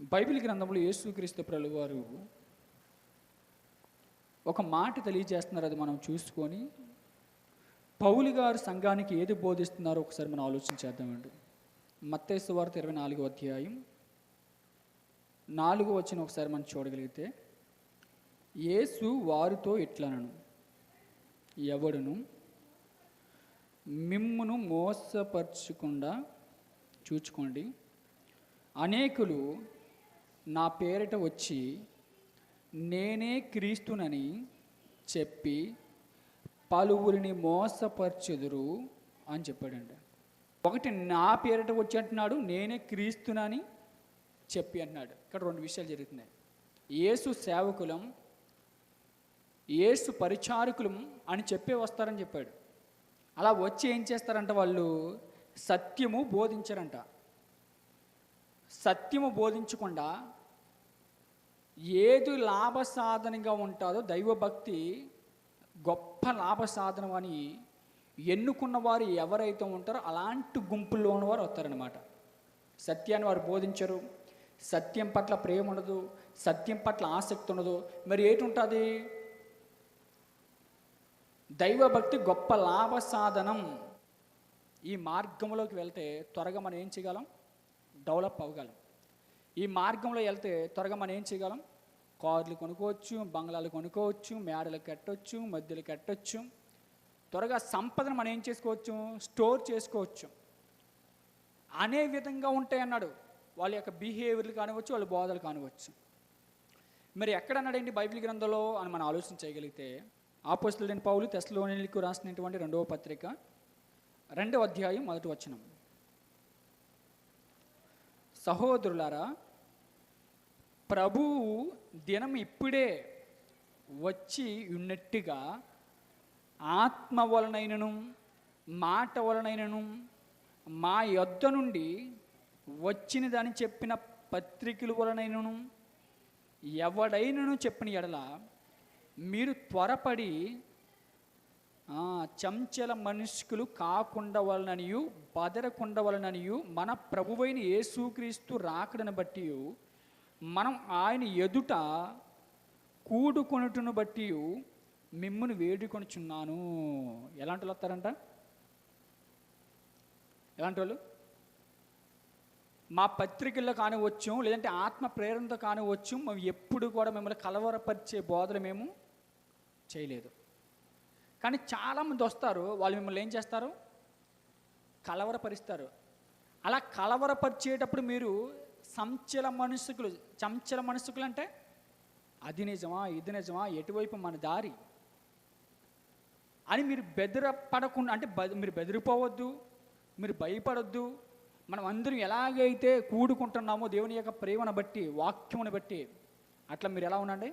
Bible గ్రంథంలో యేసుక్రీస్తు ప్రభు వారు ఒక మాట తెలియజేస్తున్నారు అది మనం చూసుకొని పౌలు గారు సంఘానికి ఏది బోధిస్తున్నారో ఒకసారి మనం ఆలోచించేద్దామండి మత్తేసు వార్త ఇరవై నాలుగో అధ్యాయం నాలుగో వచ్చిన ఒకసారి మనం చూడగలిగితే యేసు వారితో ఇట్లనను ఎవడును? మిమ్మును మోసపరచకుండా చూచుకోండి. అనేకులు నా పేరిట వచ్చి నేనే క్రీస్తునని చెప్పి పలువురిని మోసపరచెదురు అని చెప్పాడండి ఒకటి నా పేరిట వచ్చి అంటున్నాడు నేనే క్రీస్తునని చెప్పి అంటున్నాడు. ఇక్కడ రెండు విషయాలు జరుగుతున్నాయి. యేసు సేవకులం యేసు పరిచారకులం అని చెప్పే వస్తారని చెప్పాడు. అలా వచ్చి ఏం చేస్తారంట వాళ్ళు? సత్యము బోధించారంట. సత్యము బోధించకుండా ఏది లాభ సాధనగా ఉంటుందో దైవభక్తి గొప్ప లాభ సాధనం అని ఎన్నుకున్న వారు ఎవరైతే ఉంటారో అలాంటి గుంపుల్లో ఉన్నవారు వస్తారనమాట సత్యాన్ని వారు బోధించరు. సత్యం పట్ల ప్రేమ ఉండదు. సత్యం పట్ల ఆసక్తి ఉండదు. మరి ఏటి ఉంటుంది దైవభక్తి గొప్ప లాభ సాధనం ఈ మార్గంలోకి వెళ్తే త్వరగా మనం ఏం చేయగలం? డెవలప్ అవ్వగలం. ఈ మార్గంలో వెళ్తే త్వరగా మనం ఏం చేయగలం? కార్లు కొనుక్కోవచ్చు బంగ్లాలు కొనుక్కోవచ్చు మేడలు కట్టొచ్చు మధ్యలు కట్టొచ్చు. త్వరగా సంపదను మనం ఏం చేసుకోవచ్చు? స్టోర్ చేసుకోవచ్చు. అనే విధంగా ఉంటాయి అన్నాడు వాళ్ళ యొక్క బిహేవియర్లు కానివచ్చు వాళ్ళ బోధలు కానివచ్చు మరి ఎక్కడ అన్నాడండి బైబిల్ గ్రంథంలో అని మనం ఆలోచన చేయగలిగితే ఆపోస్తులైన పౌలు తెస్లోనిలకు రాసినటువంటి రెండవ పత్రిక రెండవ అధ్యాయం మొదటి వచనం. సహోదరులారా ప్రభువు దినం ఇప్పుడే వచ్చి ఉన్నట్టుగా ఆత్మ వలనైనను మాట వలనైనను మా యొద్ద నుండి వచ్చినదని చెప్పిన పత్రికల వలనైనను ఎవడైనను చెప్పిన ఎడల మీరు త్వరపడి చంచల మనుషులు కాకుండా వలననియు బదరకుండా వలననియు మన ప్రభువైన యేసుక్రీస్తు రాకడను బట్టి మనం ఆయన ఎదుట కూడుకొనుటను బట్టి మిమ్మల్ని వేడుకొనుచున్నాను ఎలాంటి వాళ్ళు వస్తారంట? ఎలాంటి వాళ్ళు మా పత్రికల్లో కానివచ్చు లేదంటే ఆత్మ ప్రేరణతో కానివచ్చు మేము ఎప్పుడు కూడా మిమ్మల్ని కలవరపరిచే బోధలు మేము చేయలేదు. కానీ చాలామంది వస్తారు వాళ్ళు మిమ్మల్ని ఏం చేస్తారు? కలవరపరుస్తారు. అలా కలవరపరిచేటప్పుడు మీరు సంచల మనసుకులు చంచల మనసుకులు అంటే అది నిజమా ఇది నిజమా ఎటువైపు మన దారి? అని మీరు బెదిరపడకుండా అంటే మీరు బెదిరిపోవద్దు మీరు భయపడొద్దు. మనం అందరం ఎలాగైతే కూడుకుంటున్నామో దేవుని యొక్క ప్రేమను బట్టి వాక్యమును బట్టి అట్లా మీరు ఎలా ఉండండి?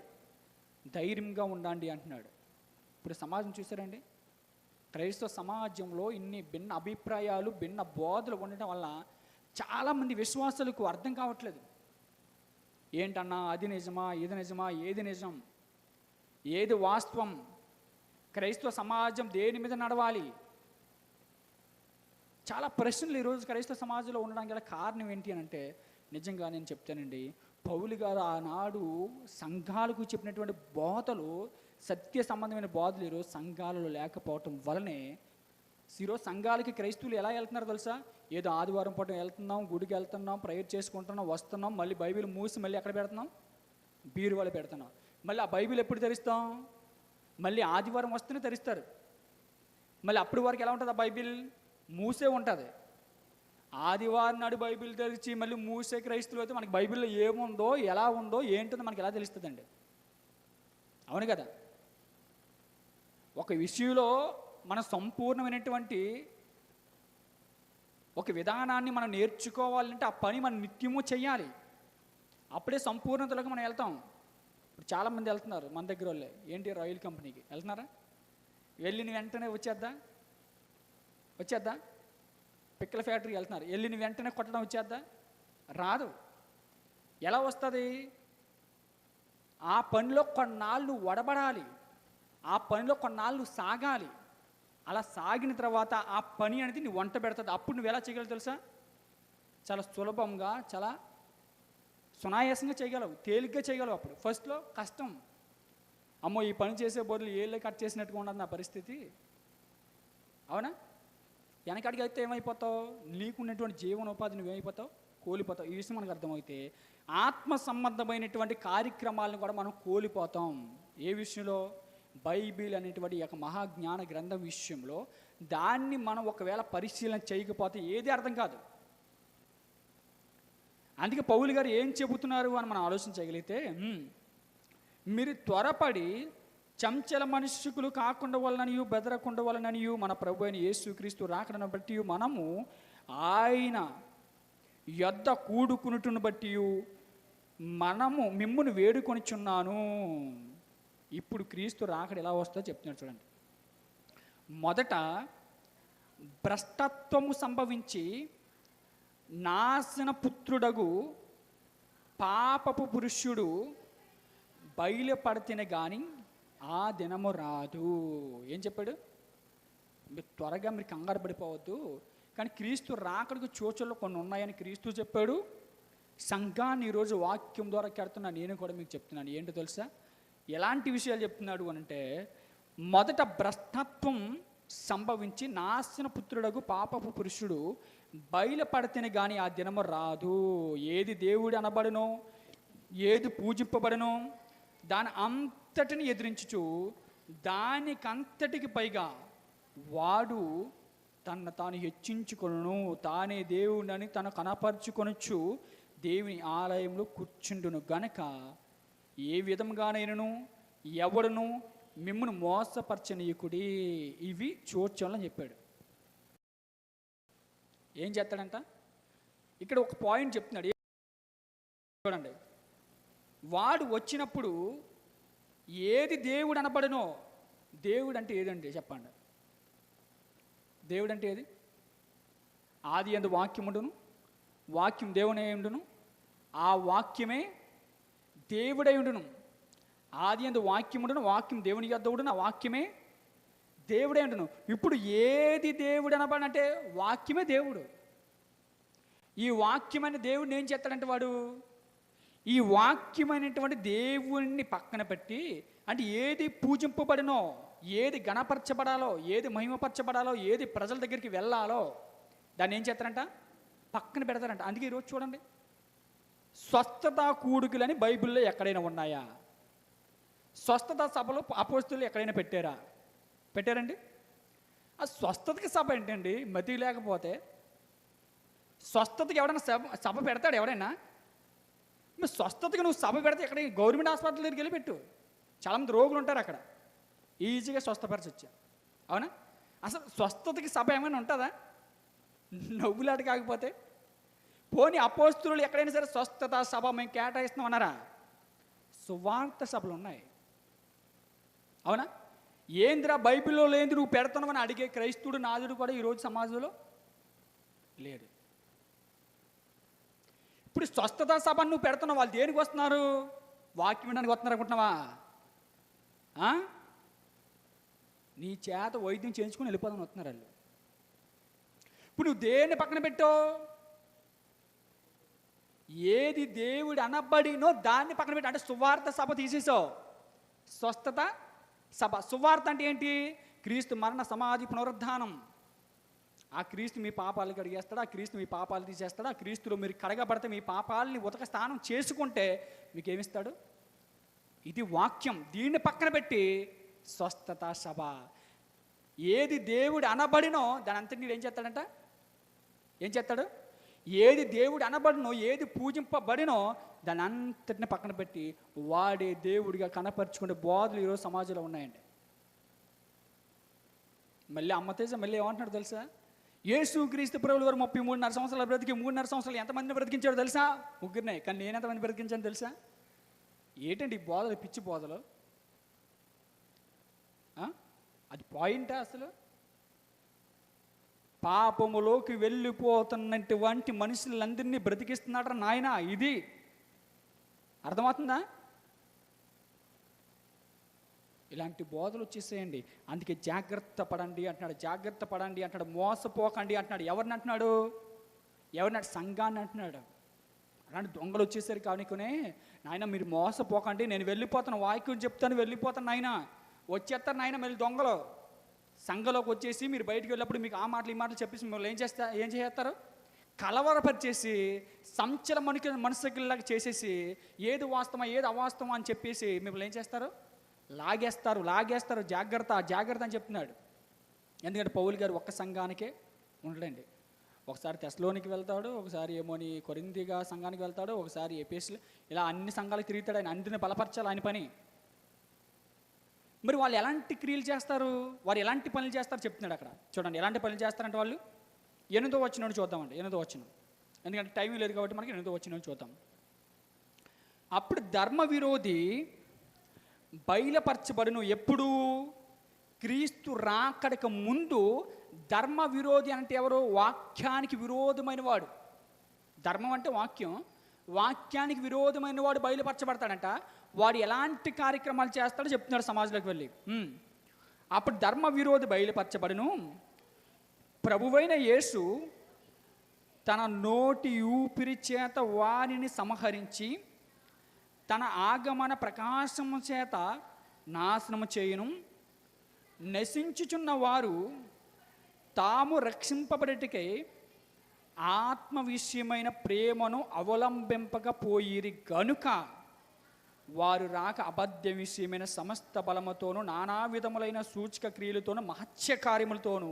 ధైర్యంగా ఉండండి అంటున్నాడు. ఇప్పుడు సమాజం చూసారండి? క్రైస్తవ సమాజంలో ఇన్ని భిన్న అభిప్రాయాలు భిన్న బోధలు ఉండటం వల్ల చాలామంది విశ్వాసులకు అర్థం కావట్లేదు. ఏంటన్నా అది నిజమా ఇది నిజమా ఏది నిజం? ఏది వాస్తవం? క్రైస్తవ సమాజం దేని మీద నడవాలి? చాలా ప్రశ్నలు ఈరోజు క్రైస్తవ సమాజంలో ఉండడానికి గల కారణం ఏంటి అని అంటే నిజంగా నేను చెప్తానండి. పౌలు గారు ఆనాడు సంఘాలకు చెప్పినటువంటి బోధలు సత్య సంబంధమైన బోధలు ఈరోజు సంఘాలలో లేకపోవటం వలనే ఈరోజు సంఘాలకి క్రైస్తవులు ఎలా వెళ్తున్నారో తెలుసా? ఏదో ఆదివారం పూట వెళ్తున్నాం గుడికి వెళ్తున్నాం ప్రేయర్ చేసుకుంటున్నాం వస్తున్నాం మళ్ళీ బైబిల్ మూసి మళ్ళీ ఎక్కడ పెడుతున్నాం? బీరువాళ్ళు పెడుతున్నాం. మళ్ళీ ఆ బైబిల్ ఎప్పుడు తెరుస్తాం? మళ్ళీ ఆదివారం వస్తేనే తెరుస్తారు. మళ్ళీ అప్పటి వరకు ఎలా ఉంటుంది ఆ బైబిల్? మూసే ఉంటుంది. ఆదివారం నాడు బైబిల్ తెరిచి మళ్ళీ మూసే క్రైస్తులు అయితే మనకి బైబిల్లో ఏముందో ఎలా ఉందో ఏంటుందో మనకి ఎలా తెలుస్తుందండి? అవును కదా? ఒక విషయంలో మన సంపూర్ణమైనటువంటి ఒక విధానాన్ని మనం నేర్చుకోవాలంటే ఆ పని మనం నిత్యము చేయాలి. అప్పుడే సంపూర్ణతలోకి మనం వెళ్తాం. ఇప్పుడు చాలామంది వెళ్తున్నారు మన దగ్గర వాళ్ళే. ఏంటి రాయల్ కంపెనీకి? వెళ్తున్నారా? వెళ్ళిన వెంటనే వచ్చేద్దా? వచ్చేద్దా? పిక్కల ఫ్యాక్టరీకి వెళ్తున్నారు. వెళ్ళిన వెంటనే కొట్టడం వచ్చేద్దా? రాదు. ఎలా వస్తుంది? ఆ పనిలో కొన్నాళ్ళు వడబడాలి. ఆ పనిలో కొన్నాళ్ళు సాగాలి. అలా సాగిన తర్వాత ఆ పని అనేది నీ వంట పెడుతుంది. అప్పుడు నువ్వు ఎలా చేయగలవు తెలుసా? చాలా సులభంగా చాలా సునాయాసంగా చేయగలవు. తేలిగ్గా చేయగలవు అప్పుడు. ఫస్ట్లో కష్టం. అమ్మో ఈ పని చేసే బదులు ఏళ్ళే కట్ చేసినట్టుగా ఉండదు నా పరిస్థితి. అవునా? వెనకడికి అయితే ఏమైపోతావు? నీకున్నటువంటి జీవనోపాధి నువ్వేమైపోతావు కోల్పోతావు. ఈ విషయం మనకు అర్థమైతే ఆత్మ సంబంధమైనటువంటి కార్యక్రమాలను కూడా మనం కోల్పోతాం. ఏ విషయంలో? బైబిల్ అనేటువంటి యొక్క మహాజ్ఞాన గ్రంథం విషయంలో దాన్ని మనం ఒకవేళ పరిశీలన చేయకపోతే ఏది అర్థం కాదు. అందుకే పౌలు గారు ఏం చెబుతున్నారు అని మనం ఆలోచించగలిగితే మీరు త్వరపడి చంచల మనుషులు కాకుండా వలననియు బెదరకుండా వలననియు మన ప్రభు అయిన యేసుక్రీస్తు రాకడను బట్టి మనము ఆయన యొద్ద కూడుకునుటను బట్టి మనము మిమ్మును వేడుకొనిచున్నాను. ఇప్పుడు క్రీస్తు రాకడ ఎలా వస్తుందో చెప్తున్నాడు చూడండి. మొదట భ్రష్టత్వము సంభవించి నాశన పుత్రుడగు పాపపు పురుషుడు బయలుపడితేనే కానీ ఆ దినము రాదు. ఏం చెప్పాడు? మీరు త్వరగా మీరు కంగారు పడిపోవద్దు. కానీ క్రీస్తు రాకడికి చోచల్లో కొన్ని ఉన్నాయని క్రీస్తు చెప్పాడు. సంఘాన్ని ఈరోజు వాక్యం ద్వారా కెడుతున్నా నేను కూడా మీకు చెప్తున్నాను. ఏంటో తెలుసా? ఎలాంటి విషయాలు చెప్తున్నాడు అని అంటే మొదట భ్రష్టత్వం సంభవించి నాశన పుత్రుడకు పాపపు పురుషుడు బయలుపడితేనే కానీ ఆ దినము రాదు. ఏది దేవుడు అనబడను ఏది పూజింపబడనో దాని అంతటిని ఎదిరించుచు దానికంతటికి పైగా వాడు తన తాను హెచ్చించుకొను తానే దేవుడని తను కనపరుచుకొనొచ్చు దేవుని ఆలయంలో కూర్చుండును. గనక ఏ విధంగానైనను ఎవడును మిమ్మను మోసపరచనీయకుడి? ఇవి చూడ్చాలని చెప్పాడు. ఏం చేస్తాడంట? ఇక్కడ ఒక పాయింట్ చెప్తున్నాడు. చూడండి. వాడు వచ్చినప్పుడు ఏది దేవుడు అనబడనో దేవుడు అంటే ఏదండి చెప్పండి. దేవుడు అంటే ఏది? ఆది ఎందు వాక్యం ఉండును వాక్యం దేవుని ఉండును ఆ వాక్యమే దేవుడై ఉండును. ఆది అందు వాక్యం ఉండును వాక్యం దేవుని యొద్ద ఉండును ఆ వాక్యమే దేవుడే ఉండును. ఇప్పుడు ఏది దేవుడు అనబడంటే వాక్యమే దేవుడు. ఈ వాక్యమైన దేవుడిని ఏం చేస్తాడంటే వాడు? ఈ వాక్యమైనటువంటి దేవుణ్ణి పక్కన పెట్టి అంటే ఏది పూజింపబడినో ఏది గణపరచబడాలో ఏది మహిమపరచబడాలో ఏది ప్రజల దగ్గరికి వెళ్ళాలో దాన్ని ఏం చేస్తారంట? పక్కన పెడతారంట. అందుకే ఈరోజు చూడండి. స్వస్థత కూడుకులని బైబిల్లో ఎక్కడైనా ఉన్నాయా? స్వస్థత సభలో అపోస్తులు ఎక్కడైనా పెట్టారా? పెట్టారండి? ఆ స్వస్థతకి సభ ఏంటండి? మతి లేకపోతే స్వస్థతకి ఎవడైనా సభ సభ పెడతాడు ఎవడైనా? మీ స్వస్థతకి నువ్వు సభ పెడితే ఎక్కడ గవర్నమెంట్ హాస్పిటల్ దగ్గరికి వెళ్ళి పెట్టు. చాలామంది రోగులు ఉంటారు అక్కడ. ఈజీగా స్వస్థపరచొచ్చు. అవునా? అసలు స్వస్థతకి సభ ఏమైనా ఉంటుందా? నవ్వులాట కాకపోతే పోనీ అపోస్తులు ఎక్కడైనా సరే స్వస్థత సభ మేము కేటాయిస్తున్నాం అన్నారా సువార్త సభలు ఉన్నాయి. అవునా? ఏందిరా బైబిల్లో లేని నువ్వు పెడుతున్నావని అడిగే క్రైస్తుడు నాదుడు కూడా ఈరోజు సమాజంలో లేడు. ఇప్పుడు స్వస్థత సభ నువ్వు పెడుతున్నావు వాళ్ళు దేనికి వస్తున్నారు? వాక్యం వినడానికి వస్తున్నారు అనుకుంటున్నావా? ఆ? నీ చేత వైద్యం చేయించుకొని వెళ్ళిపోదామని వస్తున్నారు వాళ్ళు. ఇప్పుడు నువ్వు దేన్ని పక్కన పెట్టావు? ఏది దేవుడు అనబడినో దాన్ని పక్కన పెట్టి అంటే సువార్త సభ తీసేసావు స్వస్థత సభ. సువార్త అంటే ఏంటి? క్రీస్తు మరణ సమాధి పునరుద్ధానం. ఆ క్రీస్తు మీ పాపాలు కడిగేస్తాడు? ఆ క్రీస్తు మీ పాపాలు తీసేస్తాడు? ఆ క్రీస్తులో మీరు కడగబడితే మీ పాపాలని ఉతక స్నానం చేసుకుంటే మీకు ఏమిస్తాడు ఇది వాక్యం. దీన్ని పక్కన పెట్టి స్వస్థత సభ. ఏది దేవుడు అనబడినో దాని అంతటి ఏం చేస్తాడంట? ఏం చేస్తాడు? ఏది దేవుడు అనబడినో ఏది పూజింపబడినో దాని అంతటిని పక్కన పెట్టి వాడే దేవుడిగా కనపరుచుకునే బోధలు ఈరోజు సమాజంలో ఉన్నాయండి. మళ్ళీ అమ్మతేజ మళ్ళీ ఏమంటున్నాడు తెలుసా? యేసు క్రీస్తు ప్రభులు వారు ముప్పై మూడున్నర సంవత్సరాల బ్రతికి మూడున్నర సంవత్సరాలు ఎంతమందిని బ్రతికించాడు తెలుసా? ముగ్గురినే కానీ నేను ఎంతమంది బ్రతికించాను తెలుసా? ఏంటండి ఈ బోధలు పిచ్చి బోధలు? అది పాయింటా అసలు? పాపములోకి వెళ్ళిపోతున్నటువంటి మనుషులందరినీ బ్రతికిస్తున్నాడు నాయన ఇది. అర్థమవుతుందా? ఇలాంటి బోధలు వచ్చేసేయండి. అందుకే జాగ్రత్త పడండి అంటున్నాడు జాగ్రత్త పడండి అంటున్నాడు మోసపోకండి అంటున్నాడు. ఎవరిని అంటున్నాడు? ఎవరిని సంఘాన్ని అంటున్నాడు. అలాంటి దొంగలు వచ్చేసరికి కానుకునే నాయన మీరు మోసపోకండి నేను వెళ్ళిపోతాను వాక్యం చెప్తాను వెళ్ళిపోతాను నాయన. వచ్చేస్తాను నాయన మళ్ళీ దొంగలు. సంఘలోకి వచ్చేసి మీరు బయటికి వెళ్ళినప్పుడు మీకు ఆ మాటలు ఈ మాటలు చెప్పేసి మిమ్మల్ని ఏం చేస్తా ఏం చేస్తారు? కలవరపరిచేసి సంచల మనుషుల మనసులాగా చేసేసి ఏది వాస్తవం ఏది అవాస్తవం అని చెప్పేసి మిమ్మల్ని ఏం చేస్తారు? లాగేస్తారు లాగేస్తారు. జాగ్రత్త జాగ్రత్త అని చెప్తున్నాడు. ఎందుకంటే పౌలు గారు ఒక్క సంఘానికే ఉండడండి. ఒకసారి తెస్లోనికి వెళ్తాడు ఒకసారి ఏమోని కొరిందిగా సంఘానికి వెళ్తాడు ఒకసారి ఏపీఎస్లు ఇలా అన్ని సంఘాలకు తిరుగుతాడు ఆయన అన్నిటిని బలపరచాలి ఆయన పని. మరి వాళ్ళు ఎలాంటి క్రియలు చేస్తారు? వారు ఎలాంటి పనులు చేస్తారు? చెప్తున్నాడు అక్కడ. చూడండి ఎలాంటి పనులు చేస్తారంటే వాళ్ళు ఎనిమిదో వచ్చినోడు చూద్దామండి ఎనిమిదో వచ్చిన ఎందుకంటే టైం లేదు కాబట్టి మనకి ఎనిమిదో వచ్చినోడు చూద్దాం. అప్పుడు ధర్మ విరోధి బయలుపరచబడును ఎప్పుడు? క్రీస్తు రాకడక ముందు ధర్మ విరోధి అంటే ఎవరు? వాక్యానికి విరోధమైన వాడు ధర్మం అంటే వాక్యం. వాక్యానికి విరోధమైన వాడు బయలుపరచబడతాడంట. వాడు ఎలాంటి కార్యక్రమాలు చేస్తాడో చెప్తున్నాడు సమాజంలోకి వెళ్ళి. అప్పుడు ధర్మ విరోధి బయలుపరచబడును. ప్రభువైన యేసు తన నోటి ఊపిరి చేత వారిని సంహరించి తన ఆగమన ప్రకాశము చేత నాశనము చేయును. నశించుచున్న వారు తాము రక్షింపబడటికై ఆత్మ విషయమైన ప్రేమను అవలంబింపకపోయిరి గనుక వారు రాక అబద్ధ విషయమైన సమస్త బలముతోనూ నానా విధములైన సూచక క్రియలతోనూ మహత్య కార్యములతోనూ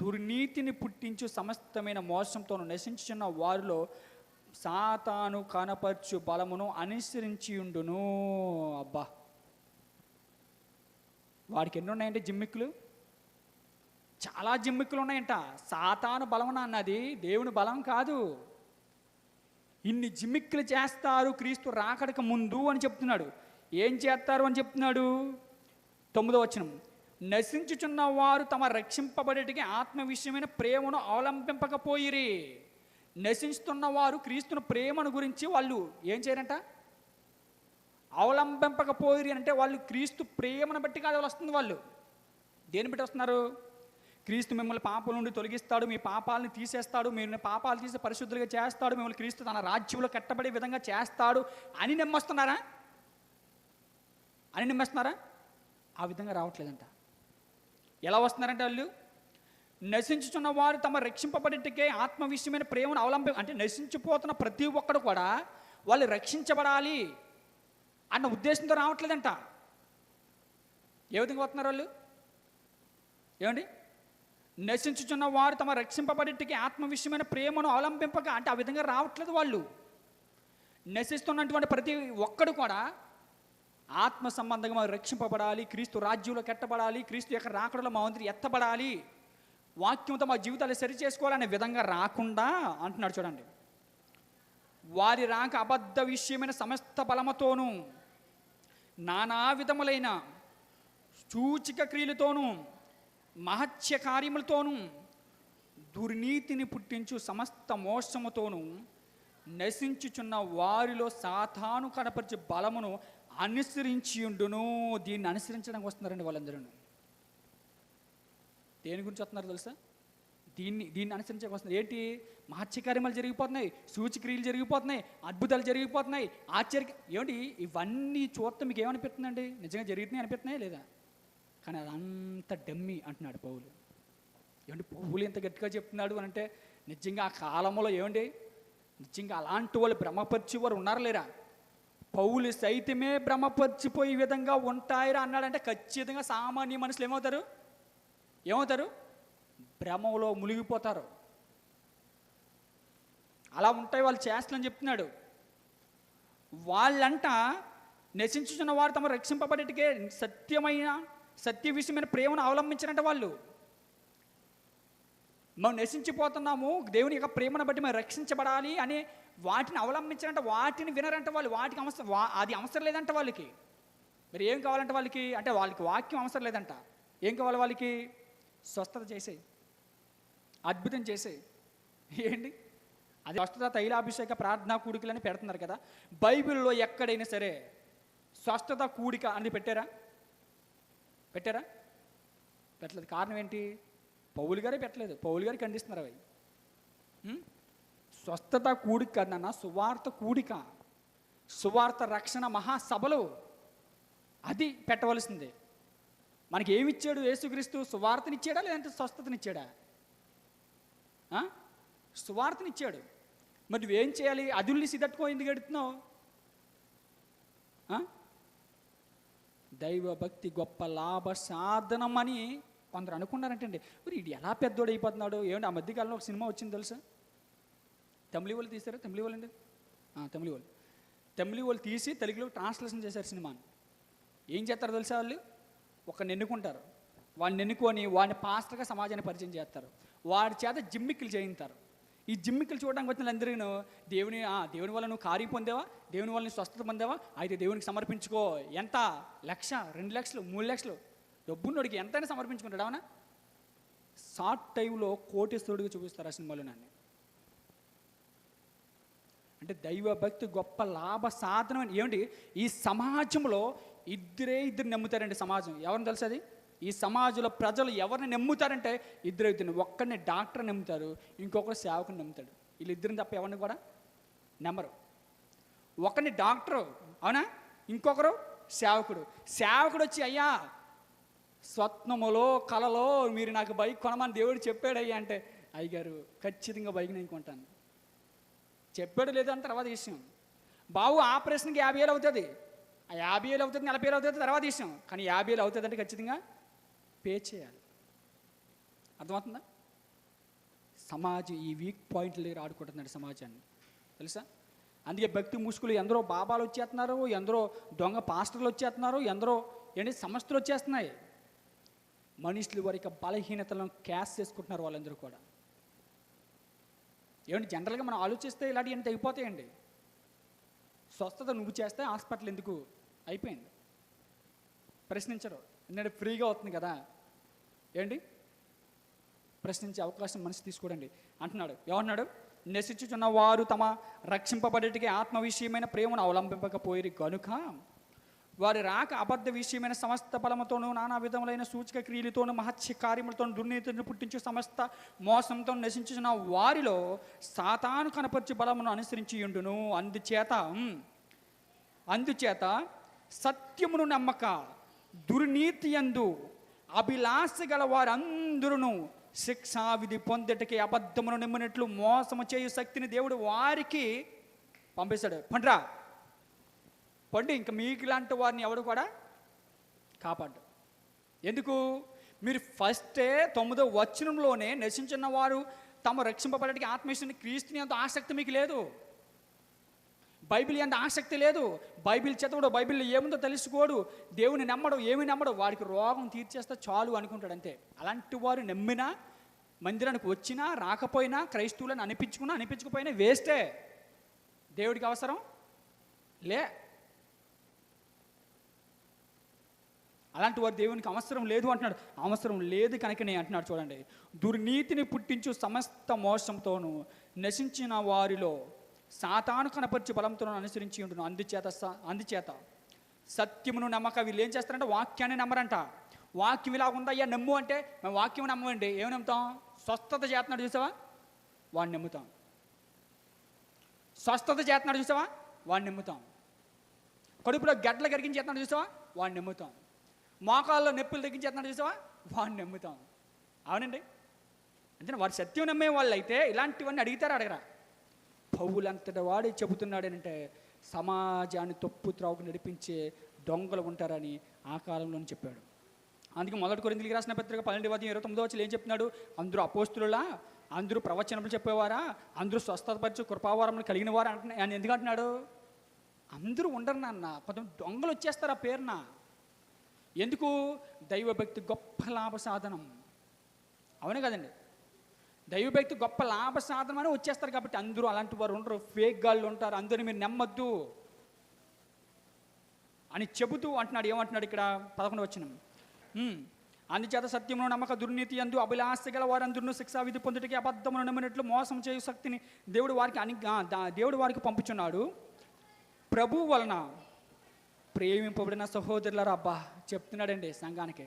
దుర్నీతిని పుట్టించు సమస్తమైన మోసంతోనూ నశించున్న వారిలో సాతాను కనపరచు బలమును అనుసరించి ఉండును అబ్బా! వాడికి ఎన్ని ఉన్నాయంటే జిమ్మిక్కులు? చాలా జిమ్మిక్కులు ఉన్నాయంట. సాతాను బలమున అన్నది దేవుని బలం కాదు. ఇన్ని జిమ్మిక్కులు చేస్తారు క్రీస్తు రాకడక ముందు అని చెప్తున్నాడు. ఏం చేస్తారు అని చెప్తున్నాడు? తొమ్మిదో వచనం. నశించుచున్న వారు తమ రక్షింపబడేటికి ఆత్మ విషయమైన ప్రేమను అవలంబింపకపోయిరి. నశించుతున్న వారు క్రీస్తుని ప్రేమను గురించి వాళ్ళు ఏం చేయరంట? అవలంబింపకపోయిరి అంటే వాళ్ళు క్రీస్తు ప్రేమను బట్టి కాదు వస్తుంది వాళ్ళు. దేని బట్టి వస్తున్నారు? క్రీస్తు మిమ్మల్ని పాపల నుండి తొలగిస్తాడు మీ పాపాలను తీసేస్తాడు మీరు పాపాలు తీసి పరిశుద్ధులుగా చేస్తాడు మిమ్మల్ని క్రీస్తు తన రాజ్యంలో కట్టబడే విధంగా చేస్తాడు అని నమ్మొస్తున్నారా? అని నమ్మేస్తున్నారా? ఆ విధంగా రావట్లేదంట. ఎలా వస్తున్నారంటే వాళ్ళు? నశించుచున్న వారు తమ రక్షింపబడిటికే ఆత్మ విషయమైన ప్రేమను అవలంబి అంటే నశించిపోతున్న ప్రతి ఒక్కడు కూడా వాళ్ళు రక్షించబడాలి అన్న ఉద్దేశంతో రావట్లేదంట. ఏ విధంగా వస్తున్నారు వాళ్ళు? ఏమండి? నశించుచున్న వారు తమ రక్షింపబడిటికి ఆత్మ విషయమైన ప్రేమను అవలంబింపక అంటే ఆ విధంగా రావట్లేదు వాళ్ళు. నశిస్తున్నటువంటి ప్రతి ఒక్కడు కూడా ఆత్మ సంబంధంగా రక్షింపబడాలి క్రీస్తు రాజ్యంలో కట్టబడాలి క్రీస్తు యొక్క రాకడలో మా వంతు ఎత్తబడాలి వాక్యంతో మా జీవితాలు సరి చేసుకోవాలనే విధంగా రాకుండా అంటున్నాడు చూడండి. వారి రాక అబద్ధ విషయమైన సమస్త బలమతోనూ నానా విధములైన సూచిక క్రియలతోనూ మహత్య కార్యములతోనూ దుర్నీతిని పుట్టించు సమస్త మోసముతోనూ నశించుచున్న వారిలో సాతాను కనపరిచే బలమును అనుసరించి ఉండును దీన్ని అనుసరించడానికి వస్తున్నారండి వాళ్ళందరూ దేని గురించి వస్తున్నారు తెలుసా? దీన్ని దీన్ని అనుసరించక వస్తుంది ఏంటి? మహత్యకార్యములు జరిగిపోతున్నాయి సూచిక్రియలు జరిగిపోతున్నాయి అద్భుతాలు జరిగిపోతున్నాయి ఆశ్చర్య ఏమిటి ఇవన్నీ చూస్తే మీకు ఏమనిపిస్తుందండి? నిజంగా జరుగుతున్నాయి? అనిపిస్తున్నాయా లేదా? కానీ అదంతా డమ్మి అంటున్నాడు పౌలు. ఏమండి పౌలు ఎంత గట్టిగా చెప్తున్నాడు అని అంటే నిజంగా ఆ కాలంలో ఏమండి? నిజంగా అలాంటి వాళ్ళు భ్రమపరిచేవారు ఉన్నారా లేరా? పౌలు సైతమే భ్రమపరిచిపోయే విధంగా ఉంటాయిరా అన్నాడంటే ఖచ్చితంగా సామాన్య మనుషులు ఏమవుతారు? ఏమవుతారు? భ్రమలో మునిగిపోతారు. అలా ఉంటాయి వాళ్ళు చేస్తలని చెప్తున్నాడు. వాళ్ళంట నశించుచున్న వారు తమ రక్షింపబడేటికే సత్యమైన సత్య విషయమైన ప్రేమను అవలంబించినట్టు వాళ్ళు. మనం నశించిపోతున్నాము దేవుని యొక్క ప్రేమను బట్టి మనం రక్షించబడాలి అని వాటిని అవలంబించారంట వాటిని వినరంట వాళ్ళు వాటికి అవసరం అది అవసరం లేదంట వాళ్ళకి. మరి ఏం కావాలంట వాళ్ళకి? అంటే వాళ్ళకి వాక్యం అవసరం లేదంట. ఏం కావాలి వాళ్ళకి? స్వస్థత చేసే అద్భుతం చేసే ఏంటి? అది స్వస్థత తైలాభిషేక ప్రార్థనా కూడికలని పెడుతున్నారు కదా. బైబిల్లో ఎక్కడైనా సరే స్వస్థత కూడిక అని పెట్టారా? పెట్టారా? పెట్టలేదు. కారణం ఏంటి? పౌలు గారే పెట్టలేదు. పౌలు గారికి ఖండిస్తున్నారు అవి. స్వస్థత కూడిక కాదు నాన్న సువార్త కూడిక. సువార్త రక్షణ మహాసభలు. అది పెట్టవలసిందే. మనకి ఏమి ఇచ్చాడు యేసుక్రీస్తు? సువార్తనిచ్చాడా లేదంటే స్వస్థతనిచ్చాడా? ఆ? సువార్తనిచ్చాడు. మరి నువ్వేం చేయాలి? అదుల్ని సిద్ధట్టుకో ఎందుకు ఎడుతున్నావు దైవభక్తి గొప్ప లాభ సాధనం అని కొందరు అనుకున్నారంటండి. మరి ఇది ఎలా పెద్దోడు అయిపోతున్నాడు? ఏమంటే ఆ మధ్యకాలంలో ఒక సినిమా వచ్చింది తెలుసా? తమిళ వాళ్ళు తీసారా తమిళ వాళ్ళు అండి తమిళ వాళ్ళు. తమిళ వాళ్ళు తీసి తెలుగులో ట్రాన్స్లేషన్ చేశారు సినిమాని. ఏం చేస్తారు తెలుసా వాళ్ళు? ఒకరిని ఎన్నుకుంటారు వాడిని ఎన్నుకొని వాడిని పాస్టర్గా సమాజాన్ని పరిచయం చేస్తారు. వాడి చేత జిమ్మిక్కులు చేయించారు ఈ జిమ్మికలు చూడడానికి వచ్చిన అందరికీ దేవుని ఆ, దేవుని వల్ల నువ్వు కార్యం పొందావా? దేవుని వల్ల నువ్వు స్వస్థత పొందావా? అయితే దేవునికి సమర్పించుకో. ఎంత? లక్ష రెండు లక్షలు మూడు లక్షలు. డబ్బున్నోడికి ఎంతైనా సమర్పించుకుంటాడు అవునా? షార్ట్ టైంలో కోటేశ్వరుడిగా చూపిస్తారు ఆ సినిమాలో నన్ను. అంటే దైవ భక్తి గొప్ప లాభ సాధనం అని ఏమిటి ఈ సమాజంలో ఇద్దరే ఇద్దరు నమ్ముతారండి సమాజం. ఎవరిని తెలుసు అది ఈ సమాజంలో ప్రజలు ఎవరిని నమ్ముతారంటే ఇద్దరు ఇద్దరు ఒక్కరిని డాక్టర్ నమ్ముతారు ఇంకొకరు సేవకుని నమ్ముతాడు. వీళ్ళిద్దరిని తప్ప ఎవరిని కూడా నమ్మరు. ఒకరిని డాక్టరు అవునా? ఇంకొకరు సేవకుడు. సేవకుడు వచ్చి అయ్యా స్వప్నములో కలలో మీరు నాకు బైక్ కొనమని దేవుడు చెప్పాడయ్యా అంటే అయ్యగారు ఖచ్చితంగా బైక్ నేను కొంటాను. చెప్పాడు లేదని తర్వాత విషయం. బాబు ఆపరేషన్కి యాభై వేలు అవుతుంది. ఆ యాభై వేలు అవుతుంది నలభై వేలు అవుతుంది తర్వాత విషయం. కానీ యాభై వేలు అవుతుంది అంటే ఖచ్చితంగా పే చేయాలి. అర్థమవుతుందా? సమాజం ఈ వీక్ పాయింట్ల దగ్గర ఆడుకుంటున్నాడు సమాజాన్ని. తెలుసా? అందుకే భక్తి ముసుగులు ఎందరో బాబాలు వచ్చేస్తున్నారు ఎందరో దొంగ పాస్టర్లు వచ్చేస్తున్నారు ఎందరో ఏంటి సంస్థలు వచ్చేస్తున్నాయి. మనుషులు వారి యొక్క బలహీనతలను క్యాష్ చేసుకుంటున్నారు వాళ్ళందరూ కూడా. ఏమంటే జనరల్గా మనం ఆలోచిస్తే ఇలాంటివి ఎంత అయిపోతాయండి? స్వస్థత నువ్వు చేస్తే హాస్పిటల్ ఎందుకు అయిపోయింది? ప్రశ్నించరు. ఎందుకంటే ఫ్రీగా అవుతుంది కదా. ఏంటి? ప్రశ్నించే అవకాశం మనిషి తీసుకోడండి. అంటున్నాడు ఏమన్నాడు? నశించుచున్న వారు తమ రక్షింపబడేటికి ఆత్మ విషయమైన ప్రేమను అవలంబింపకపోయి కనుక వారి రాక అబద్ధ విషయమైన సమస్త బలముతోనూ నానా విధములైన సూచక క్రియలతోనూ మహత్య కార్యములతోనూ దుర్నీతిని పుట్టించు సమస్త మోసంతో నశించిన వారిలో సాతాను కనపరిచి బలమును అనుసరించి ఉండును. అందుచేత అందుచేత సత్యమును నమ్మక దుర్నీతి యందు అభిలాష గల వారందరూ శిక్షా విధి పొందటకి అబద్ధమును నిమ్మినట్లు మోసము చేయు శక్తిని దేవుడు వారికి పంపేశాడు. పండ్రా పండి ఇంకా మీకు లాంటి వారిని ఎవడు కూడా కాపాడు ఎందుకు? మీరు ఫస్టే తొమ్మిదో వచనంలోనే నశించిన వారు తమ రక్షింపబడడానికి ఆత్మీయుని క్రీస్తుని అంత ఆసక్తి మీకు లేదు. బైబిల్ ఎంత ఆసక్తి లేదు. బైబిల్ చదవడు బైబిల్లో ఏముందో తెలుసుకోడు. దేవుని నమ్మడు ఏమి నమ్మడు వాడికి రోగం తీర్చేస్తే చాలు అనుకుంటాడు అంతే. అలాంటి వారు నమ్మినా మందిరానికి వచ్చినా రాకపోయినా క్రైస్తవులను అనిపించుకున్నా అనిపించకపోయినా వేస్తే దేవుడికి అవసరం? లే. అలాంటి వారు దేవునికి అవసరం లేదు అంటున్నాడు. అవసరం లేదు కనుకనే అంటున్నాడు చూడండి. దుర్నీతిని పుట్టించు సమస్త మోసంతోనూ నశించిన వారిలో సాతాను కనపరిచి బలంతో అనుసరించి ఉంటున్నాను అందుచేత స- అందుచేత సత్యమును నమ్మక వీళ్ళు ఏం చేస్తారంటే వాక్యాన్ని నమ్మరంట. వాక్యం ఇలా ఉందయ్యా నమ్ము అంటే మేము వాక్యం నమ్మమండి. ఏమి నమ్ముతాం? స్వస్థత చేస్తున్నాడు చూసావా? వాడిని నమ్ముతాం. స్వస్థత చేస్తున్నాడు చూసావా? వాడిని నమ్ముతాం. కడుపులో గడ్డలు కరిగించేస్తున్నాడు చూసావా? వాడిని నమ్ముతాం. మోకాల్లో నొప్పులు తగ్గించేస్తున్నాడు చూసావా? వాడిని నమ్ముతాం. అవునండి? అంటే వారు సత్యం నమ్మే వాళ్ళు అయితే ఇలాంటివన్నీ అడిగితారా అడగరా. పౌలంతటి వాడే చెబుతున్నాడనంటే సమాజాన్ని తప్పు త్రావుకు నడిపించే దొంగలు ఉంటారని ఆ కాలంలోనే చెప్పాడు. అందుకే మొదటి కొరిందులకి రాసిన పత్రిక పన్నెండు వద్ద ఇరవై తొమ్మిదో వచ్చి ఏం చెప్తున్నాడు? అందరూ అపోస్తులులా అందరూ ప్రవచనములు చెప్పేవారా అందరూ స్వస్థతపరిచి కృపావరములు కలిగిన వారు అంటున్నా ఆయన ఎందుకు అంటున్నాడు? అందరూ ఉండరు నాన్న కొంతమంది దొంగలు వచ్చేస్తారు ఆ పేరున. ఎందుకు? దైవభక్తి గొప్ప లాభ సాధనం అవునే కదండి? దైవభక్తి గొప్ప లాభ సాధనమని వచ్చేస్తారు కాబట్టి అందరూ అలాంటి వారు ఉండరు. ఫేక్ గాళ్ళు ఉంటారు. అందరూ మీరు నమ్మద్దు అని చెబుతూ అంటున్నాడు. ఏమంటున్నాడు ఇక్కడ? పదకొండు వచ్చిన అందుచేత సత్యమును నమ్మక దుర్నీతి అందు అభిలాష గల వారందరూ శిక్షా విధి పొందుటకి అబద్ధమును నమ్మినట్లు మోసం చేయు శక్తిని దేవుడు వారికి అని దేవుడు వారికి పంపుచున్నాడు. ప్రభు వలన ప్రేమింపబడిన సహోదరులారా అబ్బా చెప్తున్నాడండి సంఘానికి.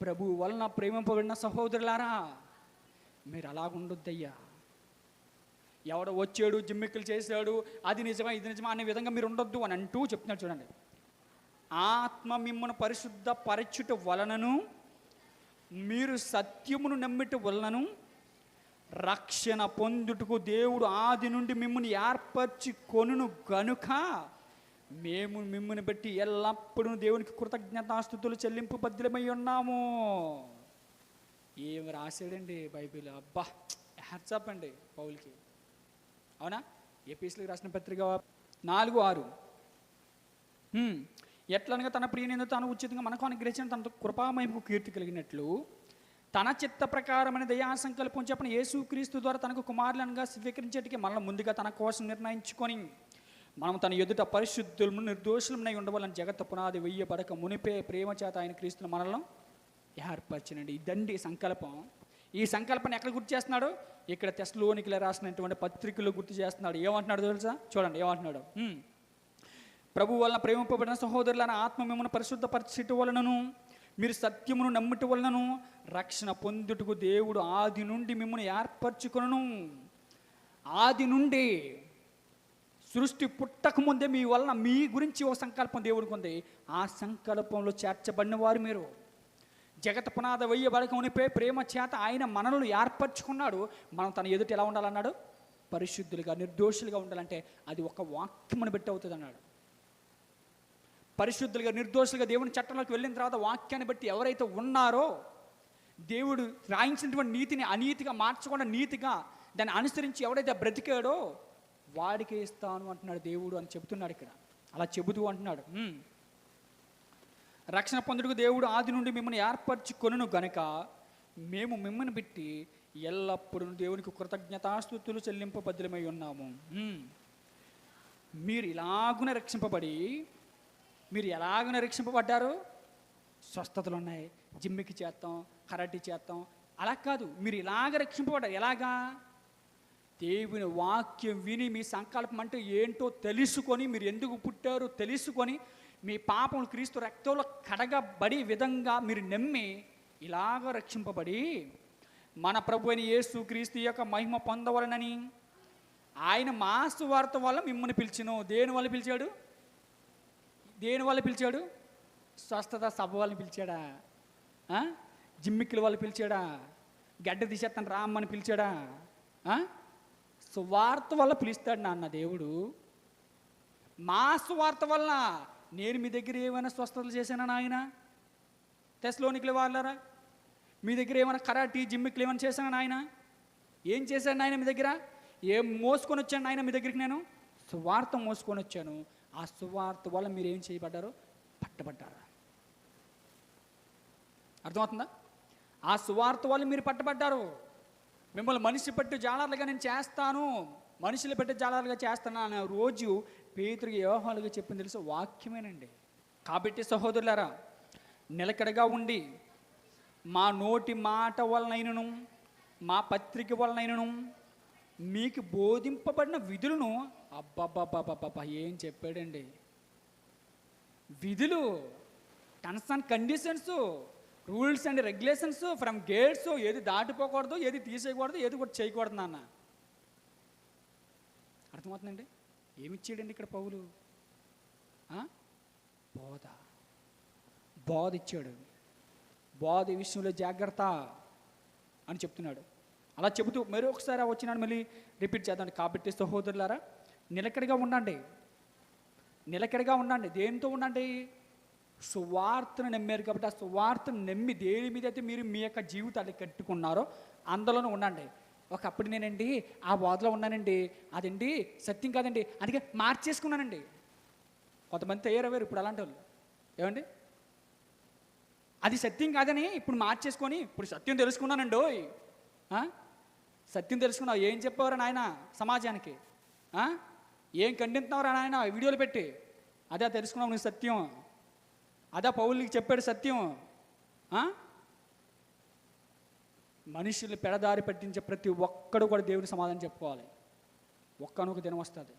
ప్రభు వలన ప్రేమింపబడిన సహోదరులారా మీరు అలాగుండొద్దయ్యా. ఎవడో వచ్చాడు జిమ్మిక్కులు చేశాడు అది నిజమా ఇది నిజమా అనే విధంగా మీరు ఉండొద్దు అని అంటూ చెప్తున్నాడు చూడండి. ఆత్మ మిమ్మను పరిశుద్ధ పరచుట వలనను మీరు సత్యమును నమ్మిట వలనను రక్షణ పొందుటకు దేవుడు ఆది నుండి మిమ్మల్ని ఏర్పరచి కొనును గనుక మేము మిమ్మల్ని బట్టి ఎల్లప్పుడూ దేవునికి కృతజ్ఞతాస్థుతులు చెల్లింపు బద్దులమై ఉన్నాము. ఏం రాశాడండి బైబిల్? అబ్బా హ్యాట్సాప్ అండి పౌల్కి. అవునా? ఏపీసీలకు రాసిన పత్రిక నాలుగు ఆరు. ఎట్లనగా తన ప్రియనేందు తాను ఉచితంగా మనకు అనుగ్రహించిన తన కృపామహిమకు కీర్తి కలిగినట్లు తన చిత్త ప్రకారమైన దయా సంకల్పం చెప్పిన యేసుక్రీస్తు ద్వారా తనకు కుమారులనుగా స్వీకరించేటికి మనల్ని ముందుగా తన కోసం నిర్ణయించుకొని మనం తన ఎదుట పరిశుద్ధులను నిర్దోషులమై ఉండవాలని జగత్త పునాది వెయ్యబడక మునిపే ప్రేమ చేత ఆయన క్రీస్తును మనల్ని ఏర్పరచనండి. ఇదండి సంకల్పం. ఈ సంకల్పాన్ని ఎక్కడ గుర్తు చేస్తున్నాడు? ఇక్కడ తెస్లోనికిలో రాసినటువంటి పత్రికలు గుర్తు చేస్తున్నాడు. ఏమంటున్నాడు తెలుసా? చూడండి ఏమంటున్నాడు? ప్రభు వలన ప్రేమింపబడిన సహోదరులైన ఆత్మ మిమ్మల్ని పరిశుద్ధపరచట వలనను మీరు సత్యమును నమ్ముట వలనను రక్షణ పొందుటకు దేవుడు ఆది నుండి మిమ్మల్ని ఏర్పరచుకును ఆది నుండి సృష్టి పుట్టక ముందే మీ వలన మీ గురించి ఒక సంకల్పం దేవుడికి ఉంది. ఆ సంకల్పంలో చేర్చబడిన వారు మీరు. జగత పునాద వెయ్యబడక ఉనిపే ప్రేమ చేత ఆయన మనల్ని ఏర్పరచుకున్నాడు. మనం తన ఎదుట ఎలా ఉండాలన్నాడు? పరిశుద్ధులుగా నిర్దోషులుగా ఉండాలంటే అది ఒక వాక్యమును బట్టి అవుతుంది అన్నాడు పరిశుద్ధులుగా నిర్దోషులుగా దేవుని చట్టంలోకి వెళ్ళిన తర్వాత వాక్యాన్ని బట్టి ఎవరైతే ఉన్నారో దేవుడు రాయించినటువంటి నీతిని అనీతిగా మార్చకుండా నీతిగా దాన్ని అనుసరించి ఎవడైతే బ్రతికాడో వాడికే ఇస్తాను అంటున్నాడు దేవుడు అని చెబుతున్నాడు ఇక్కడ. అలా చెబుతూ అంటున్నాడు. రక్షణ పొందుటకు దేవుడు ఆది నుండి మిమ్మల్ని ఏర్పరచుకొనును గనుక మేము మిమ్మల్ని పెట్టి ఎల్లప్పుడూ దేవునికి కృతజ్ఞతాస్థుతులు చెల్లింపు చెల్లింపబద్దులమై ఉన్నాము. మీరు ఇలాగున రక్షింపబడి మీరు ఎలాగున రక్షింపబడ్డారు? స్వస్థతలు ఉన్నాయి. జిమ్మికి చేస్తాం కరాటీ చేస్తాం. అలా కాదు. మీరు ఇలాగ రక్షింపబడ్డారు. ఎలాగా? దేవుని వాక్యం విని మీ సంకల్పం అంటే ఏంటో తెలుసుకొని మీరు ఎందుకు పుట్టారో తెలుసుకొని మీ పాపం క్రీస్తు రక్తంలో కడగబడి విధంగా మీరు నమ్మి ఇలాగ రక్షింపబడి మన ప్రభు అయిన యేసు క్రీస్తు యొక్క మహిమ పొందవలనని ఆయన మా సువార్త వల్ల మిమ్మల్ని పిలిచిను? దేని వల్ల పిలిచాడు? దేని వల్ల పిలిచాడు? స్వస్థత సభ వాళ్ళని పిలిచాడా? జిమ్మిక్కుల వాళ్ళు పిలిచాడా? గడ్డ తీసేస్తాను రామ్మని పిలిచాడా? సువార్త వల్ల పిలుస్తాడు నాన్న దేవుడు. మా సువార్త వల్ల నేను మీ దగ్గర ఏమైనా స్వస్థతలు చేశానా నాయన? తెస్లోనికులు వాళ్ళరా? మీ దగ్గర ఏమైనా కరాటీ జిమ్మిక్లు ఏమైనా చేశానా నాయన? ఏం చేశాను నాయన మీ దగ్గర? ఏం మోసుకొని వచ్చాను నాయన మీ దగ్గరికి నేను? సువార్త మోసుకొని వచ్చాను. ఆ సువార్త వల్ల మీరు ఏం చేయబడ్డారు పట్టబడ్డారా. అర్థమవుతుందా? ఆ సువార్త వల్ల మీరు పట్టబడ్డారు. మిమ్మల్ని మనిషి పెట్టి జాలర్లుగా నేను చేస్తాను. మనుషులు పెట్టి జాలర్లుగా చేస్తాను. అనే రోజు పేతురికి వ్యవహాలుగా చెప్పింది తెలుసు వాక్యమేనండి. కాబట్టి సహోదరులారా నిలకడగా ఉండి మా నోటి మాట వలనైనను మా పత్రిక వలనైనను మీకు బోధింపబడిన విధులను అబ్బబ్బబ్బబ్బబ్బా ఏం చెప్పాడండి? విధులు terms and conditions rules and regulations from gates ఏది దాటిపోకూడదు ఏది తీసేయకూడదు ఏది కూడా చేయకూడదు నాన్న. అర్థమవుతుందండి? ఏమిచ్చాడండి ఇక్కడ పౌలు? బోధ. బోధ ఇచ్చాడు. బోధ విషయంలో జాగ్రత్త అని చెప్తున్నాడు. అలా చెబుతూ మరి ఒకసారి వచ్చినాను మళ్ళీ రిపీట్ చేద్దాం కాబట్టి సహోదరులారా నిలకడగా ఉండండి. నిలకడగా ఉండండి. దేనితో ఉండండి? సువార్తను నమ్మారు కాబట్టి ఆ సువార్తను నమ్మి దేని మీద అయితే మీరు మీ యొక్క జీవితాన్ని కట్టుకున్నారో అందులోనే ఉండండి. ఒకప్పుడు నేనండి ఆ బోధలో ఉన్నానండి. అదండి సత్యం కాదండి. అందుకే మార్చేసుకున్నానండి. కొంతమంది తయారయ్యారు ఇప్పుడు అలాంటి వాళ్ళు. ఏమండి? అది సత్యం కాదని ఇప్పుడు మార్చేసుకొని ఇప్పుడు సత్యం తెలుసుకున్నానండి ఓయ్ సత్యం తెలుసుకున్నావు. ఏం చెప్పేవారు నాయన సమాజానికి? ఏం ఖండిస్తున్నావురా నాయన? వీడియోలు పెట్టి. అదే తెలుసుకున్నావు నువ్వు సత్యం. అదే పౌలికి చెప్పాడు సత్యం. మనుషులు పెడదారి పట్టించే ప్రతి ఒక్కడు కూడా దేవుని సమాధానం చెప్పుకోవాలి. ఒక్కనొక దినం వస్తుంది.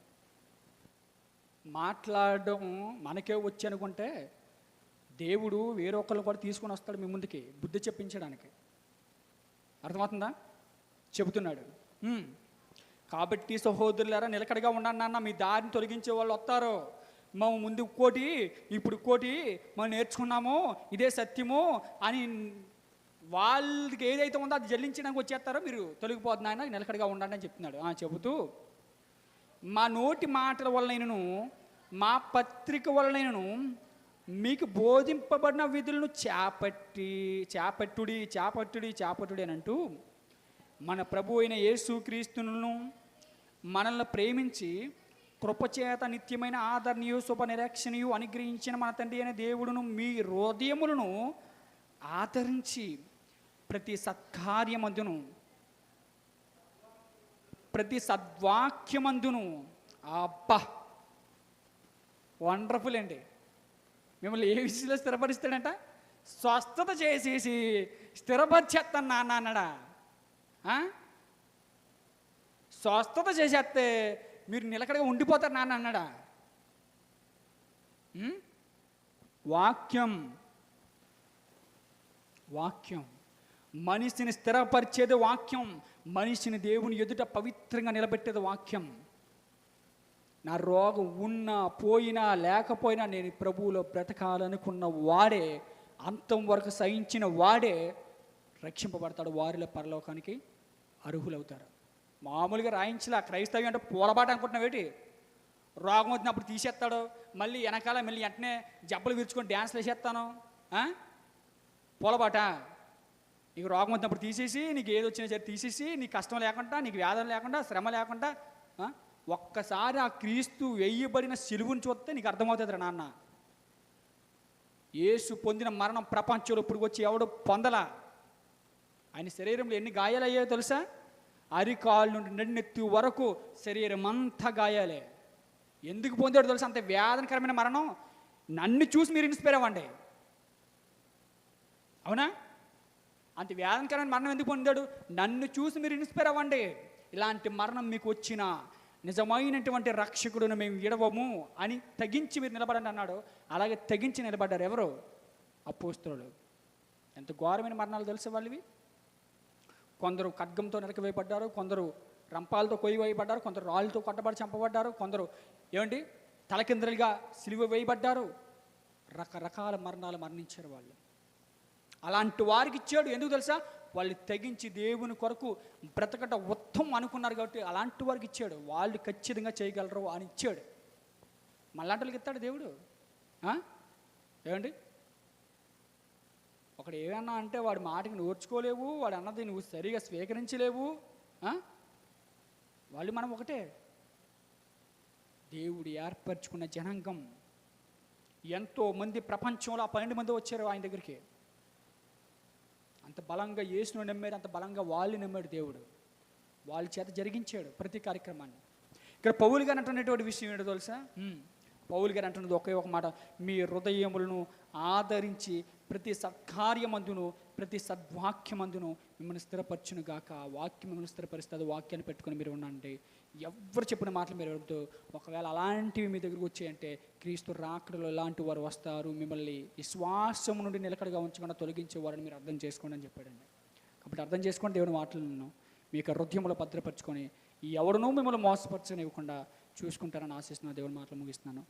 మాట్లాడడం మనకే వచ్చి అనుకుంటే దేవుడు వేరొకళ్ళు కూడా తీసుకొని వస్తాడు మీ ముందుకి బుద్ధి చెప్పించడానికి. అర్థమవుతుందా? చెబుతున్నాడు. కాబట్టి సహోదరులారా నిలకడగా ఉండండి నాన్న మీ దారిని తొలగించే వాళ్ళు వస్తారు. మేము ముందు కోటి ఇప్పుడు కోటి మనం నేర్చుకున్నాము ఇదే సత్యము అని వాళ్ళకి ఏదైతే ఉందో అది జల్లించడానికి వచ్చేస్తారో మీరు తొలగిపోతుంది ఆయన నిలకడగా ఉండండి అని చెప్తున్నాడు. ఆ, చెబుతూ మా నోటి మాటల వలనైనను మా పత్రిక వలనైనను మీకు బోధింపబడిన విధులను చేపట్టి చేపట్టుడి చేపట్టుడి చేపట్టుడి అని అంటూ మన ప్రభు అయిన యేసుక్రీస్తును మనల్ని ప్రేమించి కృపచేత నిత్యమైన ఆదరణీయు శుభ నిరీక్షణయు అనుగ్రహించిన మన తండ్రి అయిన దేవుడును మీ హృదయములను ఆదరించి ప్రతి సత్కార్యమందును ప్రతి సద్వాక్యమందును అబ్బా! వండర్ఫుల్ అండి. మిమ్మల్ని ఏ విషయంలో స్థిరపరుస్తాడంట? స్వస్థత చేసేసి స్థిరపరిచేస్తాను నాన్న అన్నాడా? ఆ? స్వస్థత చేసేస్తే మీరు నిలకడగా ఉండిపోతారు నాన్న అన్నాడా? వాక్యం. వాక్యం. మనిషిని స్థిరపరిచేది వాక్యం మనిషిని దేవుని ఎదుట పవిత్రంగా నిలబెట్టేది వాక్యం. నా రోగం ఉన్నా పోయినా లేకపోయినా నేను ప్రభువులో బ్రతకాలనుకున్న వాడే అంతం వరకు సహించిన వాడే రక్షింపబడతాడు. వారిలో పరలోకానికి అర్హులవుతారు. మామూలుగా రాయించలే క్రైస్తవి అంటే పూలబాట అనుకుంటున్నావేటి రోగం వచ్చినప్పుడు తీసేస్తాడు మళ్ళీ వెనకాల మళ్ళీ వెంటనే జబ్బలు విరుచుకొని డ్యాన్స్లు వేసేస్తాను. ఆ? పూలబాట? నీకు రోగం వచ్చినప్పుడు తీసేసి నీకు ఏది వచ్చినా సరే తీసేసి నీకు కష్టం లేకుండా నీకు వ్యాధం లేకుండా శ్రమ లేకుండా ఒక్కసారి ఆ క్రీస్తు వేయబడిన సిలువుని చూస్తే నీకు అర్థమవుతుంది రా నాన్న. యేసు పొందిన మరణం ప్రపంచంలో ఇప్పుడు వచ్చి ఎవడు పొందలా? ఆయన శరీరంలో ఎన్ని గాయాలు అయ్యాయో తెలుసా? అరికాలు నుండి నడినెత్తి వరకు శరీరం అంతా గాయాలే. ఎందుకు పొందాడు తెలుసా? అంత వేదనకరమైన మరణం. నన్ను చూసి మీరు ఇన్స్పైర్ అవ్వండి. అవునా? అంత వేదనకరమైన మరణం ఎందుకు పొందాడు? నన్ను చూసి మీరు ఇన్స్పైర్ అవ్వండి. ఇలాంటి మరణం మీకు వచ్చిన నిజమైనటువంటి రక్షకుడును మేము ఇడవము అని తగించి మీరు నిలబడండి అన్నాడు. అలాగే తగించి నిలబడ్డారు ఎవరు? అపోస్తులు ఎంత ఘోరమైన మరణాలు తెలిసే వాళ్ళవి? కొందరు ఖడ్గంతో నరకవేయబడ్డారు కొందరు రంపాలతో కొయ్య వేయబడ్డారు కొందరు రాళ్ళతో కొట్టబడి చంపబడ్డారు కొందరు ఏమండి? తలకిందలుగా సిలువ వేయబడ్డారు. రకరకాల మరణాలు మరణించారు వాళ్ళు. అలాంటి వారికి ఇచ్చాడు. ఎందుకు తెలుసా? వాళ్ళు తెగించి దేవుని కొరకు బ్రతకట ఉత్తమం అనుకున్నారు కాబట్టి అలాంటి వారికి ఇచ్చాడు. వాళ్ళు ఖచ్చితంగా చేయగలరు అని ఇచ్చాడు. మళ్ళాంటి వాళ్ళకి ఇస్తాడు దేవుడు. ఏమండి? ఒకడు ఏమన్నా అంటే వాడి మాటకి నోర్చుకోలేవు వాడు అన్నది నువ్వు సరిగా స్వీకరించలేవు. వాళ్ళు మనం ఒకటే. దేవుడు ఏర్పరచుకున్న జనాంగం. ఎంతో మంది ప్రపంచంలో ఆ పన్నెండు మంది వచ్చారు ఆయన దగ్గరికి. అంత బలంగా యేసును నమ్మాడు అంత బలంగా వాళ్ళు నమ్మాడు దేవుడు. వాళ్ళ చేత జరిగించాడు ప్రతి కార్యక్రమాన్ని. ఇక్కడ పౌలు గారు అంటున్నటువంటి విషయం ఏంటో తెలుసా? పౌలు గారు అంటున్నది ఒకే ఒక మాట. మీ హృదయములను ఆదరించి ప్రతి సత్కార్యమందును ప్రతి సద్వాక్యమందును మిమ్మల్ని స్థిరపరచును గాక వాక్యం మిమ్మల్ని స్థిరపరుస్తుంది. వాక్యాన్ని పెట్టుకొని మీరు ఉండండి. ఎవరు చెప్పిన మాటలు మీరు వద్దు ఒకవేళ అలాంటివి మీ దగ్గరకు వచ్చాయంటే క్రీస్తు రాకడలో ఇలాంటి వారు వస్తారు? మిమ్మల్ని విశ్వాసం నుండి నిలకడగా ఉంచకుండా తొలగించే వారిని మీరు అర్థం చేసుకోండి అని చెప్పాడండి. కాబట్టి అర్థం చేసుకోండి దేవుని మాటలను మీ యొక్క హృదయంలో భద్రపరచుకొని ఎవరినూ మిమ్మల్ని మోసపరచనివ్వకుండా చూసుకుంటారని ఆశిస్తున్న దేవుని మాటలు ముగిస్తున్నాను.